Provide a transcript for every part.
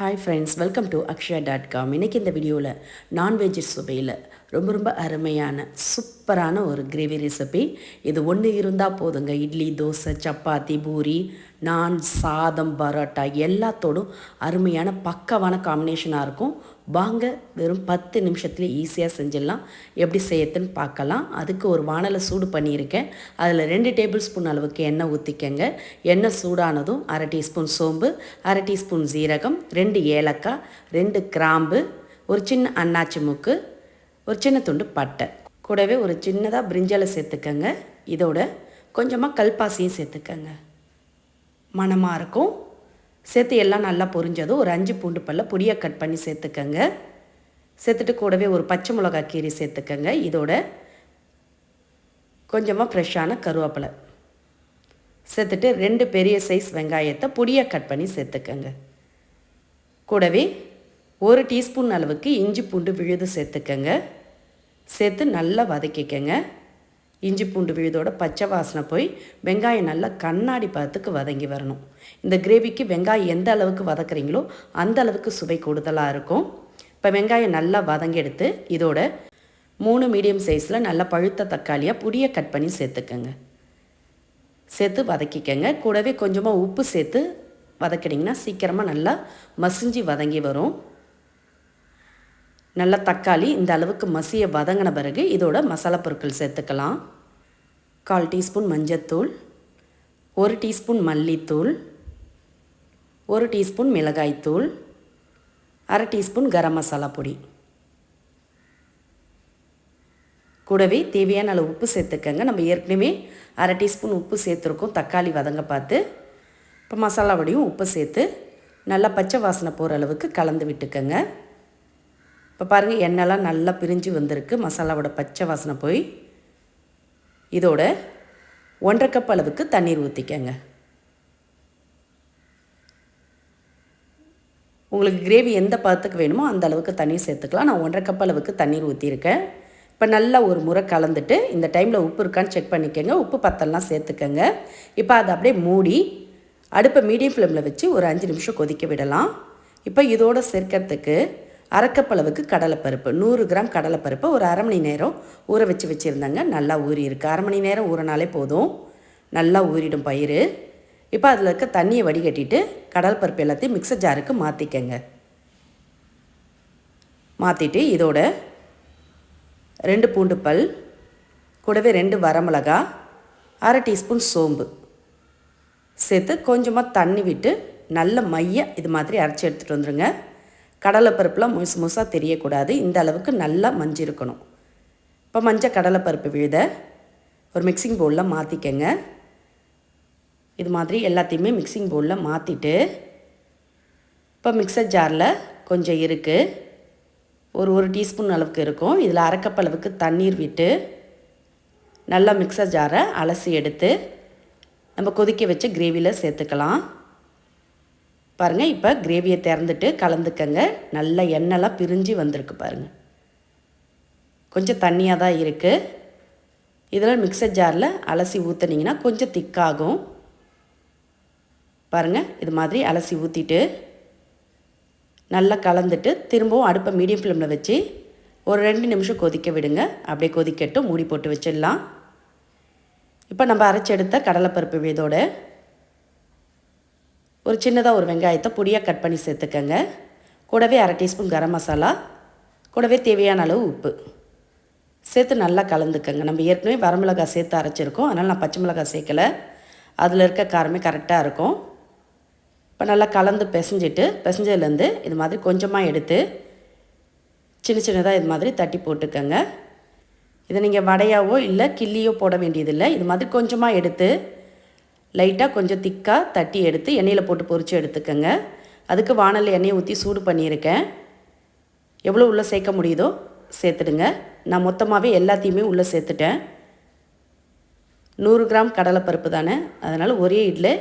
Hi friends welcome to Akshaya dot com இன்றைக்கி இந்த வீடியோவில் நான்வெஜ் சுவையில் ரொம்ப ரொம்ப அருமையான சூப்பரான ஒரு கிரேவி ரெசிபி இது ஒன்று இருந்தால் போதுங்க. இட்லி தோசை சப்பாத்தி பூரி நான் சாதம் பரோட்டா எல்லாத்தோடும் அருமையான பக்கவான காம்பினேஷனாக இருக்கும். வாங்க வெறும் பத்து நிமிஷத்துல ஈஸியாக செஞ்சிடலாம். எப்படி செய்யறதுன்னு பார்க்கலாம். அதுக்கு ஒரு வானலை சூடு பண்ணியிருக்கேன். அதில் ரெண்டு டேபிள் ஸ்பூன் அளவுக்கு எண்ணெய் ஊற்றிக்கங்க எண்ணெய் சூடானதும் அரை டீஸ்பூன் சோம்பு அரை டீஸ்பூன் ஜீரகம் ரெண்டு ஏலக்காய் ரெண்டு கிராம்பு ஒரு சின்ன அன்னாச்சி மூக்கு ஒரு சின்ன துண்டு பட்டை. கூடவே ஒரு சின்னதாக பிரிஞ்சலை சேர்த்துக்கங்க. இதோட கொஞ்சமாக கல்பாசியும் சேர்த்துக்கங்க. மணமாக இருக்கும். சேர்த்து எல்லாம் நல்லா பொரிஞ்சதும் ஒரு அஞ்சு பூண்டு பல்ல பொடியை கட் பண்ணி சேர்த்துக்கங்க. சேர்த்துட்டு கூடவே ஒரு பச்சை மிளகா கீரி சேர்த்துக்கங்க. இதோட கொஞ்சமாக ஃப்ரெஷ்ஷான கருவேப்பிலை. சேர்த்துட்டு ரெண்டு பெரிய சைஸ் வெங்காயத்தை பொடியை கட் பண்ணி சேர்த்துக்கங்க. கூடவே ஒரு டீஸ்பூன் அளவுக்கு இஞ்சி பூண்டு விழுது சேர்த்துக்கங்க. சேர்த்து நல்லா வதக்கிக்கங்க. இஞ்சி பூண்டு விழுதோட பச்சை வாசனை போய் வெங்காயம் நல்லா கண்ணாடி பதத்துக்கு வதங்கி வரணும். இந்த கிரேவிக்கு வெங்காயம் எந்த அளவுக்கு வதக்குறீங்களோ அந்த அளவுக்கு சுவை கூடுதலாக இருக்கும். இப்போ வெங்காயம் நல்லா வதங்கி எடுத்து இதோட மூணு மீடியம் சைஸில் நல்லா பழுத்த தக்காளியாக புடியை கட் பண்ணி சேர்த்துக்கங்க. சேர்த்து வதக்கிக்கங்க. கூடவே கொஞ்சமாக உப்பு சேர்த்து வதக்கிட்டிங்கன்னா சீக்கிரமாக நல்லா மசிஞ்சு வதங்கி வரும். நல்லா தக்காளி இந்த அளவுக்கு மசிய வதங்கின பிறகு இதோட மசாலா பொருட்கள் சேர்த்துக்கலாம். கால் டீஸ்பூன் மஞ்சத்தூள் ஒரு டீஸ்பூன் மல்லித்தூள் ஒரு டீஸ்பூன் மிளகாய்த்தூள் அரை டீஸ்பூன் கரம் மசாலா பொடி. கூடவே தேவையான அளவு உப்பு சேர்த்துக்கங்க. நம்ம ஏற்கனவே அரை டீஸ்பூன் உப்பு சேர்த்துருக்கோம். தக்காளி வதங்க பார்த்து இப்போ மசாலாவோடையும் உப்பு சேர்த்து நல்லா பச்சை வாசனை போகிற அளவுக்கு கலந்து விட்டுக்கங்க. இப்போ பாருங்கள் எண்ணெய்லாம் நல்லா பிரிஞ்சு வந்திருக்கு. மசாலாவோட பச்சை வாசனை போய் இதோட ஒன்றரை கப் அளவுக்கு தண்ணீர் ஊற்றிக்கங்க உங்களுக்கு கிரேவி எந்த பதத்துக்கு வேணுமோ அந்த அளவுக்கு தண்ணீர் சேர்த்துக்கலாம். நான் ஒன்றரை கப் அளவுக்கு தண்ணீர் ஊற்றிருக்கேன் இப்போ நல்லா ஒரு முறை கலந்துட்டு இந்த டைமில் உப்பு இருக்கான்னு செக் பண்ணிக்கோங்க. உப்பு பத்தெல்லாம் சேர்த்துக்கங்க. இப்போ அதை அப்படியே மூடி அடுப்பை மீடியம் ஃப்ளேமில் வச்சு ஒரு அஞ்சு நிமிஷம் கொதிக்க விடலாம். இப்போ இதோடு சேர்க்கறதுக்கு அரைக்கப்பளவுக்கு கடலைப்பருப்பு நூறு கிராம் கடலைப்பருப்பு ஒரு அரை மணி நேரம் ஊற வச்சு வச்சுருந்தாங்க. நல்லா ஊறி இருக்குது அரை மணி நேரம் ஊறினாலே போதும். நல்லா ஊறிடும் பயிர் இப்போ அதில் இருக்க தண்ணியை வடிகட்டிட்டு கடல் பருப்பு எல்லாத்தையும் மிக்சர் ஜாருக்கு மாற்றிக்கங்க மாற்றிட்டு இதோட ரெண்டு பூண்டு பல் கூடவே ரெண்டு வரமிளகா அரை டீஸ்பூன் சோம்பு சேர்த்து கொஞ்சமாக தண்ணி விட்டு நல்ல மைய இது மாதிரி அரைச்சி எடுத்துகிட்டு வந்துடுங்க கடலைப்பருப்புலாம் முழுசு முழுசாக தெரியக்கூடாது. இந்த அளவுக்கு நல்லா மஞ்சள் இருக்கணும் இப்போ மஞ்சள் கடலைப்பருப்பு விழுத ஒரு மிக்சிங் பவுலில் மாற்றிக்கங்க இது மாதிரி எல்லாத்தையுமே மிக்சிங் பவுலில் மாற்றிட்டு இப்போ மிக்சர் ஜாரில் கொஞ்சம் இருக்குது ஒரு ஒரு டீஸ்பூன் அளவுக்கு இருக்கும். இதில் அரைக்கப் அளவுக்கு தண்ணீர் விட்டு நல்லா மிக்சர் ஜாரை அலசி எடுத்து நம்ம கொதிக்க வச்ச கிரேவியில் சேர்த்துக்கலாம். பாருங்கள் இப்போ கிரேவியை திறந்துட்டு கலந்துக்கங்க. நல்லா எண்ணெய்லாம் பிரிஞ்சு வந்திருக்கு பாருங்கள் கொஞ்சம் தண்ணியாக தான் இருக்குது இதில் மிக்சர் ஜாரில் அலசி ஊற்றுனீங்கன்னா கொஞ்சம் திக்காகும். பாருங்கள் இது மாதிரி அலசி ஊற்றிட்டு நல்லா கலந்துட்டு திரும்பவும் அடுப்பை மீடியம் ஃப்ளேமில் வச்சு ஒரு ரெண்டு நிமிஷம் கொதிக்க விடுங்க. அப்படியே கொதிக்கட்டும் மூடி போட்டு வச்சிடலாம். இப்போ நம்ம அரைச்செடுத்த கடலைப்பருப்பு இதோட ஒரு சின்னதாக ஒரு வெங்காயத்தை பொடியாக கட் பண்ணி சேர்த்துக்கங்க. கூடவே அரை டீஸ்பூன் கரம் மசாலா கூடவே தேவையான அளவு உப்பு. சேர்த்து நல்லா கலந்துக்கங்க. நம்ம ஏற்கனவே வரமிளகாய் சேர்த்து அரைச்சிருக்கோம். அதனால் நான் பச்சை மிளகாய் சேர்க்கலை. அதில் இருக்க காரமே கரெக்டாக இருக்கும். இப்போ நல்லா கலந்து பிசைஞ்சிட்டு பிசைஞ்சதுலேருந்து இது மாதிரி கொஞ்சமாக எடுத்து சின்ன சின்னதாக இது மாதிரி தட்டி போட்டுக்கங்க. இதை நீங்கள் வடையாவோ இல்லை கிள்ளியோ போட வேண்டியதில்லை. இது மாதிரி கொஞ்சமாக எடுத்து லைட்டாக கொஞ்சம் திக்காக தட்டி எடுத்து எண்ணெயில் போட்டு பொரித்து எடுத்துக்கோங்க. அதுக்கு வானல் எண்ணெயை ஊற்றி சூடு பண்ணியிருக்கேன். எவ்வளோ உள்ளே சேர்க்க முடியுதோ சேர்த்துடுங்க. நான் மொத்தமாகவே எல்லாத்தையுமே உள்ளே சேர்த்துட்டேன். நூறு கிராம் கடலைப்பருப்பு தானே? அதனால் ஒரே இட்லி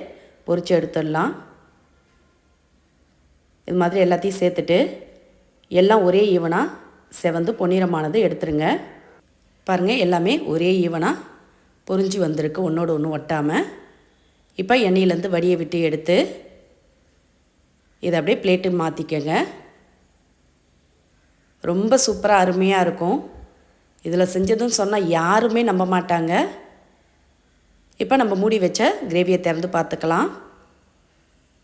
பொரித்து எடுத்துடலாம். இது மாதிரி எல்லாத்தையும் சேர்த்துட்டு எல்லாம் ஒரே ஈவனாக செவந்து பொன்னிறமானது எடுத்துருங்க. பாருங்கள் எல்லாமே ஒரே ஈவனாக பொரிஞ்சு வந்திருக்கு. ஒன்றோடு ஒன்று ஒட்டாமல் இப்போ எண்ணெயிலேருந்து வடியை விட்டு எடுத்து இதை அப்படியே பிளேட்டு மாற்றிக்கங்க ரொம்ப சூப்பராக அருமையாக இருக்கும். இதில் செஞ்சதுன்னு சொன்னால் யாருமே நம்ப மாட்டாங்க. இப்போ நம்ம மூடி வச்ச கிரேவியை திறந்து பார்த்துக்கலாம்.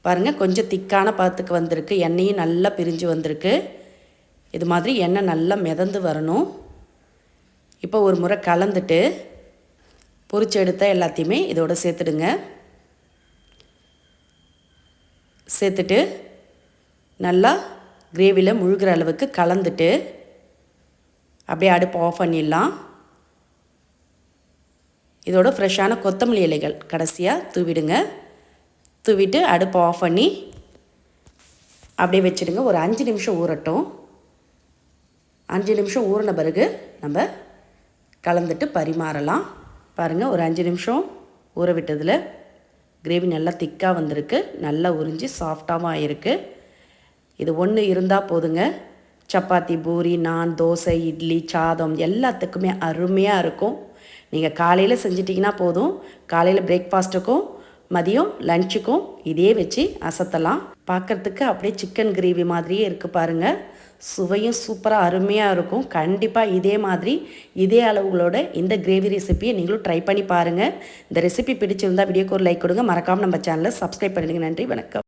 பாருங்கள் கொஞ்சம் திக்கான பாத்துக்கு வந்திருக்கு. எண்ணெயும் நல்லா பிரிஞ்சு வந்திருக்கு. இது மாதிரி எண்ணெய் நல்லா மிதந்து வரணும். இப்போ ஒரு முறை கலந்துட்டு பொரிச்சு எடுத்த எல்லாத்தையுமே இதோட சேர்த்துடுங்க. சேர்த்துட்டு நல்லா கிரேவியில் முழுகிற அளவுக்கு கலந்துட்டு அப்படியே அடுப்பு ஆஃப் பண்ணிடலாம். இதோட ஃப்ரெஷ்ஷான கொத்தமல்லி இலைகள் கடைசியாக தூவிடுங்க. தூவிட்டு அடுப்பை ஆஃப் பண்ணி அப்படியே வச்சுடுங்க. ஒரு அஞ்சு நிமிஷம் ஊறட்டும். அஞ்சு நிமிஷம் ஊறின பிறகு நம்ம கலந்துட்டு பரிமாறலாம். பாருங்கள் ஒரு அஞ்சு நிமிஷம் ஊற விட்டதில் கிரேவி நல்லா திக்காக வந்திருக்கு. நல்லா உறிஞ்சி சாஃப்டாகவும் இருக்குது இது ஒன்று இருந்தால் போதுங்க. சப்பாத்தி பூரி நான் தோசை இட்லி சாதம் எல்லாத்துக்குமே அருமையாக இருக்கும். நீங்கள் காலையில் செஞ்சிட்டிங்கன்னா போதும். காலையில் பிரேக்ஃபாஸ்ட்டுக்கும் மதியம் லஞ்சுக்கும் இதே வச்சு அசத்தலாம். பார்க்குறதுக்கு அப்படியே சிக்கன் கிரேவி மாதிரியே இருக்குது பாருங்கள் சுவையும் சூப்பராக அருமையாக இருக்கும். கண்டிப்பாக இதே மாதிரி இதே அளவுகளோட இந்த கிரேவி ரெசிப்பியை நீங்களும் ட்ரை பண்ணி பாருங்கள் இந்த ரெசிபி பிடிச்சிருந்தால் வீடியோக்கு ஒரு லைக் கொடுங்க. மறக்காமல் நம்ம சேனலை சப்ஸ்கிரைப் பண்ணிடுங்க. நன்றி வணக்கம்.